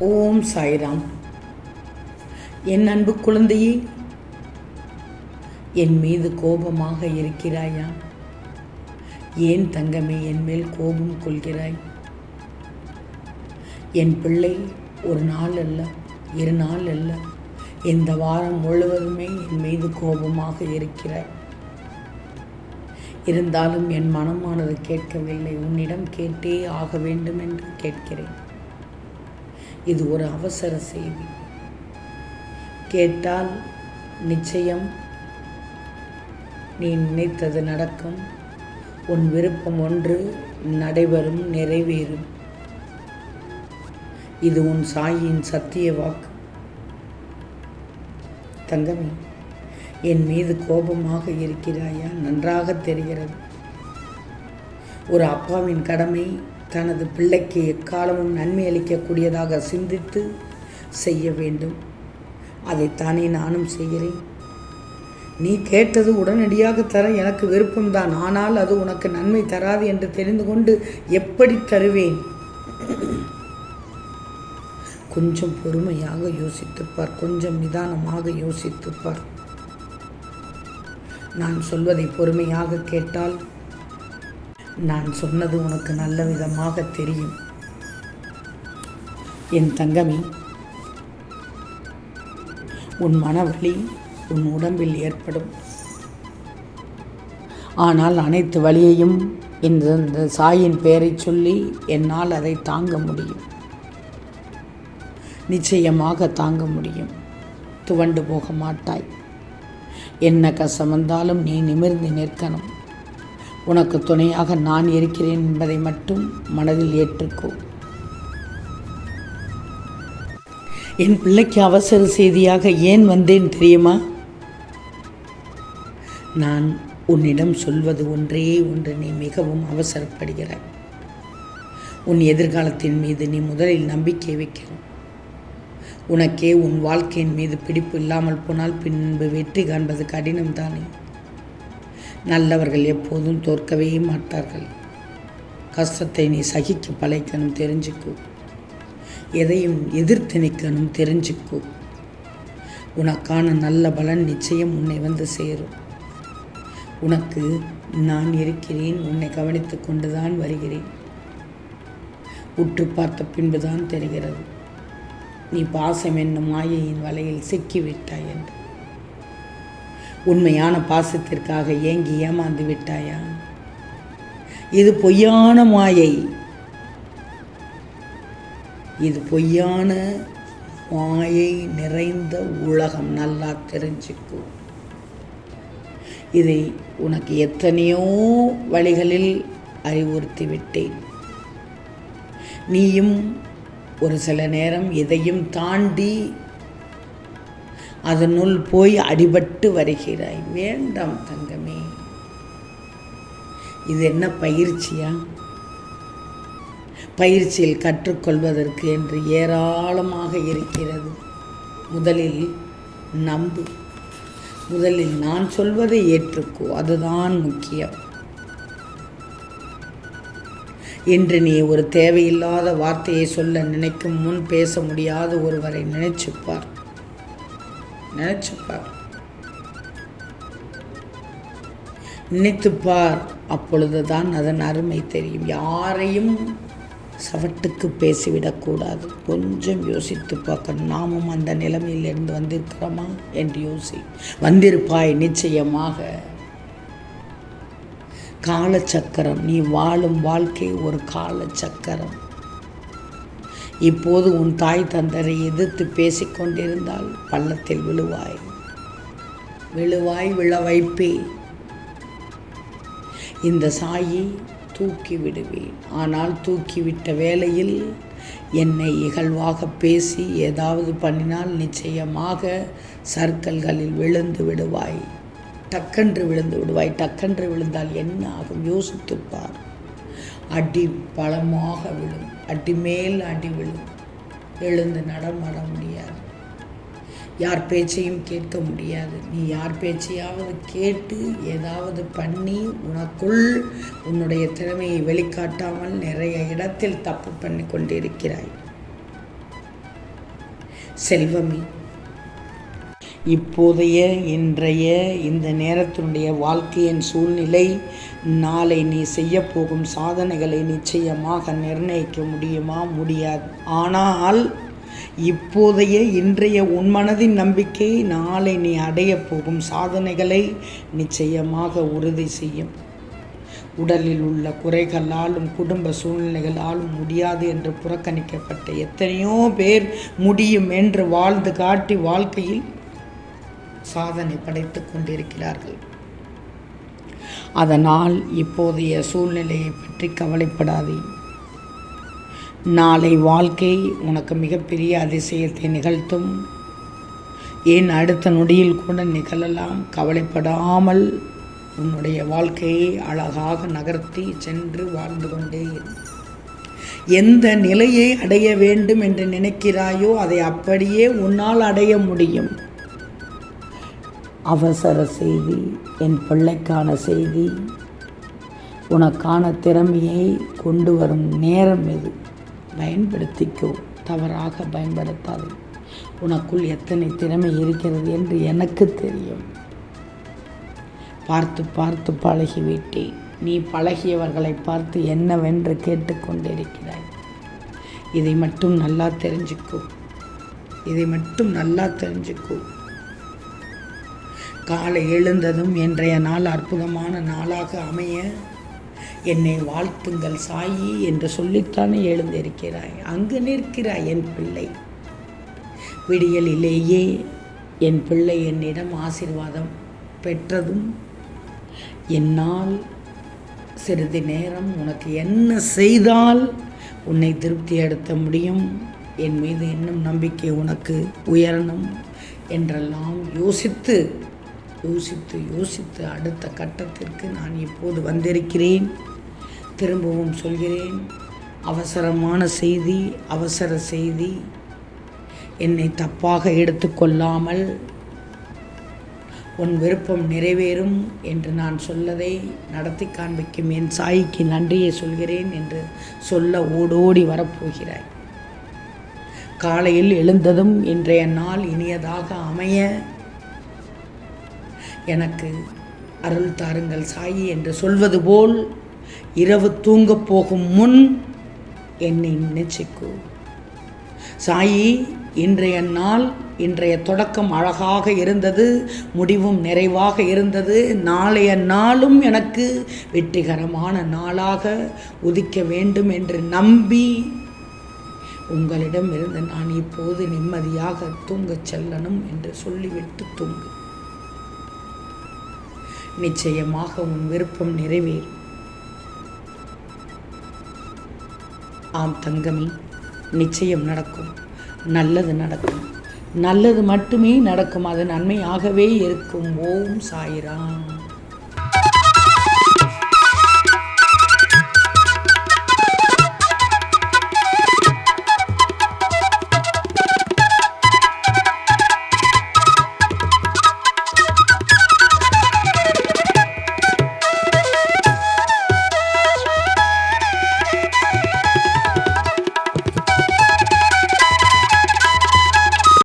ஓம் சாய்ராம். என் அன்பு குழந்தையே என் மீது கோபமாக இருக்கிறாயா? ஏன் தங்கமே என் மேல் கோபம் கொள்கிறாய்? என் பிள்ளை ஒரு நாள் அல்ல இரு நாள் அல்ல. இந்த வாரம் முழுவதுமே என் மீது கோபமாக இருக்கிறாய். இருந்தாலும் என் மனமானது கேட்கவில்லை. உன்னிடம் கேட்டே ஆக வேண்டும் என்று கேட்கிறேன். இது ஒரு அவசர செய்தி. கேட்டால் நிச்சயம் நீ நினைத்தது நடக்கும். உன் விருப்பம் ஒன்று நடைபெறும் நிறைவேறும். இது உன் சாயின் சத்திய வாக்கு. தங்கமி என் மீது கோபமாக இருக்கிறாயா? நன்றாக தெரிகிறது. ஒரு அப்பாவின் கடமை தனது பிள்ளைக்கு எக்காலமும் நன்மை அளிக்கக்கூடியதாக சிந்தித்து செய்ய வேண்டும். அதைத்தானே நானும் செய்கிறேன். நீ கேட்டது உடனடியாக தர எனக்கு விருப்பம்தான். ஆனால் அது உனக்கு நன்மை தராது என்று தெரிந்து கொண்டு எப்படி தருவேன்? கொஞ்சம் பொறுமையாக யோசித்துப்பார் கொஞ்சம் நிதானமாக யோசித்துப்பார் நான் சொல்வதை பொறுமையாக கேட்டால் நான் சொன்னது உனக்கு நல்ல விதமாக தெரியும். என் தங்கமே உன் மனவழி உன் உடம்பில் ஏற்படும். ஆனால் அனைத்து வழியையும் இந்த இந்த சாயின் பெயரை சொல்லி என்னால் அதை தாங்க முடியும். நிச்சயமாக தாங்க முடியும். துவண்டு போக மாட்டாய். என்ன கசம் வந்தாலும் நீ நிமிர்ந்து நிற்கணும். உனக்கு துணையாக நான் இருக்கிறேன் என்பதை மட்டும் மனதில் ஏற்றுக்கோ. என் பிள்ளைக்கு அவசர செய்தியாக ஏன் வந்தேன் தெரியுமா? நான் உன்னிடம் சொல்வது ஒன்றே ஒன்று நீ மிகவும் அவசரப்படுகிறாய். உன் எதிர்காலத்தின் மீது நீ முதலில் நம்பிக்கை வைக்கணும். உனக்கே உன் வாழ்க்கையின் மீது பிடிப்பு இல்லாமல் போனால் பின்பு வெற்றி காண்பது கடினம் தானே நல்லவர்கள் எப்போதும் தோற்கவே மாட்டார்கள். கஷ்டத்தை நீ சகிக்க பழைக்கணும் தெரிஞ்சுக்கோ. எதையும் எதிர்த்து நிற்கணும் தெரிஞ்சுக்கோ. உனக்கான நல்ல பலன் நிச்சயம் உன்னை வந்து சேரும். உனக்கு நான் இருக்கிறேன் உன்னை கவனித்து கொண்டுதான் வருகிறேன். உற்று பார்த்த பின்புதான் தெரிகிறது. நீ பாசம் என்னும் மாயையின் வலையில் சிக்கிவிட்டாய் என்று. உண்மையான பாசத்திற்காக ஏங்கி ஏமாந்து விட்டாயா? இது பொய்யான மாயை. இது பொய்யான மாயை நிறைந்த உலகம் நல்லா தெரிஞ்சுக்கோ. இதை உனக்கு எத்தனையோ வழிகளில் அறிவுறுத்தி விட்டேன். நீயும் ஒரு சில நேரம் இதையும் தாண்டி அதனுள் போய் அடிபட்டு வருகிறாய். வேண்டாம் தங்கமே. இது என்ன பயிற்சியா? பயிற்சியில் கற்றுக்கொள்வதற்கு என்று ஏராளமாக இருக்கிறது. முதலில் நம்பு. முதலில் நான் சொல்வதை ஏற்றுக்கோ. அதுதான் முக்கியம். இன்று நீ ஒரு தேவையில்லாத வார்த்தையை சொல்ல நினைக்கும் முன் பேச முடியாத ஒருவரை நினைச்சுப்பார் நினைச்சுப்பார் நினைத்துப்பார் அப்பொழுதுதான் அதன் அருமை தெரியும். யாரையும் சவட்டுக்கு பேசிவிடக்கூடாது கொஞ்சம் யோசித்து பார்க்கணும் நாமும் அந்த நிலைமையிலிருந்து வந்திருக்கிறோமா? என்று யோசி. வந்திருப்பாய் நிச்சயமாக. காலச்சக்கரம். நீ வாழும் வாழ்க்கை ஒரு காலச்சக்கரம். இப்போது உன் தாய் தந்தரை எதிர்த்து பேசிக்கொண்டிருந்தால் பள்ளத்தில் விழுவாய். விழுவாய் விழ வைப்பே. இந்த சாயி தூக்கி விடுவேன். ஆனால் தூக்கிவிட்ட வேளையில் என்னை இகழ்வாக பேசி ஏதாவது பண்ணினால் நிச்சயமாக சர்க்கல்களில் விழுந்து விடுவாய். டக்கென்று விழுந்து விடுவாய். டக்கென்று விழுந்தால் என்ன ஆகும்? யோசித்துப்பார் அடி பலமாக விழும். அடி மேல் அடி விழும். எழுந்து நடமாட முடியாது. யார் பேச்சையும் கேட்க முடியாது. நீ யார் பேச்சையாவது கேட்டு ஏதாவது பண்ணி உனக்குள் உன்னுடைய திறமையை வெளிக்காட்டாமல் நிறைய இடத்தில் தப்பு பண்ணி கொண்டிருக்கிறாய். செல்வமே இப்போதைய இன்றைய இந்த நேரத்தினுடைய வாழ்க்கையின் சூழ்நிலை நாளை நீ செய்ய போகும் சாதனைகளை நிச்சயமாக நிர்ணயிக்க முடியுமா? முடியாது. ஆனால் இப்போதைய இன்றைய உன் மனதின் நம்பிக்கை நாளை நீ அடைய போகும் சாதனைகளை நிச்சயமாக உறுதி செய்யும். உடலில் உள்ள குறைகளாலும் குடும்ப சூழ்நிலைகளாலும் முடியாது என்று புறக்கணிக்கப்பட்ட எத்தனையோ பேர் முடியும் என்று வாழ்ந்து காட்டி வாழ்க்கையில் சாதனை படைத்து கொண்டிருக்கிறார்கள். அதனால் இப்போதைய சூழ்நிலையை பற்றி கவலைப்படாதே. நாளை வாழ்க்கை உனக்கு மிகப்பெரிய அதிசயத்தை நிகழ்த்தும். ஏன் அடுத்த நொடியில் கூட நிகழலாம்? கவலைப்படாமல் உன்னுடைய வாழ்க்கையை அழகாக நகர்த்தி சென்று வாழ்ந்து கொண்டே. எந்த நிலையை அடைய வேண்டும் என்று நினைக்கிறாயோ அதை அப்படியே உன்னால் அடைய முடியும். அவசர செய்தி என் பிள்ளைக்கான செய்தி. உனக்கான திறமையை கொண்டு வரும் நேரம் இது பயன்படுத்திக்கோ தவறாக பயன்படுத்தாது. உனக்குள் எத்தனை திறமை இருக்கிறது என்று எனக்கு தெரியும். பார்த்து பார்த்து பழகிவிட்டேன் நீ பழகியவர்களை பார்த்து என்னவென்று கேட்டுக்கொண்டிருக்கிறாய் இதை மட்டும் நல்லா தெரிஞ்சுக்கோ. இதை மட்டும் நல்லா தெரிஞ்சுக்கோ. காலை எழுந்ததும் இன்றைய நாள் அற்புதமான நாளாக அமைய என்னை வாழ்த்துங்கள் சாயி என்று சொல்லித்தானே எழுந்திருக்கிறாய். அங்கு நிற்கிறாய் என் பிள்ளை. விடியலிலேயே என் பிள்ளை என்னிடம் ஆசீர்வாதம் பெற்றதும் என்னால் சிறிது நேரம் உனக்கு என்ன செய்தால் உன்னை திருப்தி அடுத்த முடியும்? என் மீது இன்னும் நம்பிக்கை உனக்கு உயரணும் என்றெல்லாம் யோசித்து யோசித்து யோசித்து அடுத்த கட்டத்திற்கு நான் இப்போது வந்திருக்கிறேன். திரும்பவும் சொல்கிறேன் அவசரமான செய்தி அவசர செய்தி. என்னை தப்பாக எடுத்துக்கொள்ளாமல் உன் விருப்பம் நிறைவேறும் என்று நான் சொல்லதை நடத்தி காண்பிக்கும் என் சாய்க்கு நன்றியை சொல்கிறேன் என்று சொல்ல ஓடோடி வரப்போகிறாய். காலையில் எழுந்ததும் இன்றைய நாள் இனியதாக அமைய எனக்கு அருள் தாருங்கள் சாயி என்று சொல்வது போல் இரவு தூங்கப் போகும் முன் என்னை நினைச்சிக்கோ. சாயி இன்றைய நாள் இன்றைய தொடக்கம் அழகாக இருந்தது முடிவும் நிறைவாக இருந்தது. நாளைய நாளும் எனக்கு வெற்றிகரமான நாளாக உதிக்க வேண்டும் என்று நம்பி உங்களிடம் இருந்து நான் இப்போது நிம்மதியாக தூங்கச் செல்லணும் என்று சொல்லிவிட்டு தூங்கு. நிச்சயமாக உன் விருப்பம் நிறைவேறும். ஆம் தங்கமி நிச்சயம் நடக்கும். நல்லது நடக்கும். நல்லது மட்டுமே நடக்கும். அது நன்மையாகவே இருக்கும். ஓம் சாயிராம்.